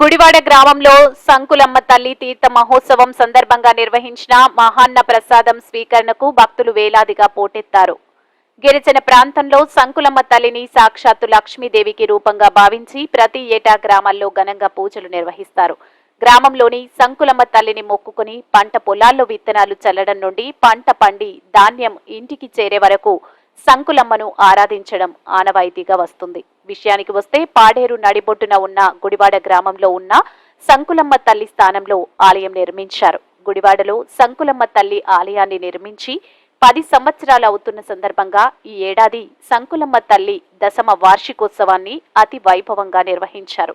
గుడివాడ గ్రామంలో సంకులమ్మ తల్లి తీర్థ మహోత్సవం సందర్భంగా నిర్వహించిన మహాన్న ప్రసాదం స్వీకరణకు భక్తులు వేలాదిగా పోటెత్తారు. గిరిజన ప్రాంతంలో సంకులమ్మ తల్లిని సాక్షాత్తు లక్ష్మీదేవికి రూపంగా భావించి ప్రతి ఏటా గ్రామాల్లో ఘనంగా పూజలు నిర్వహిస్తారు. గ్రామంలోని సంకులమ్మ తల్లిని మొక్కుకుని పంట పొలాల్లో విత్తనాలు చల్లడం నుండి పంట పండి ధాన్యం ఇంటికి చేరే వరకు సంకులమ్మను ఆరాధించడం ఆనవాయితీగా వస్తుంది. విషయానికి వస్తే పాడేరు నడిబొట్టున ఉన్న గుడివాడ గ్రామంలో ఉన్న సంకులమ్మ తల్లి స్థానంలో ఆలయం నిర్మించారు. గుడివాడలో సంకులమ్మ తల్లి ఆలయాన్ని నిర్మించి పది సంవత్సరాలు అవుతున్న సందర్భంగా ఈ ఏడాది సంకులమ్మ తల్లి దశమ వార్షికోత్సవాన్ని అతి వైభవంగా నిర్వహించారు.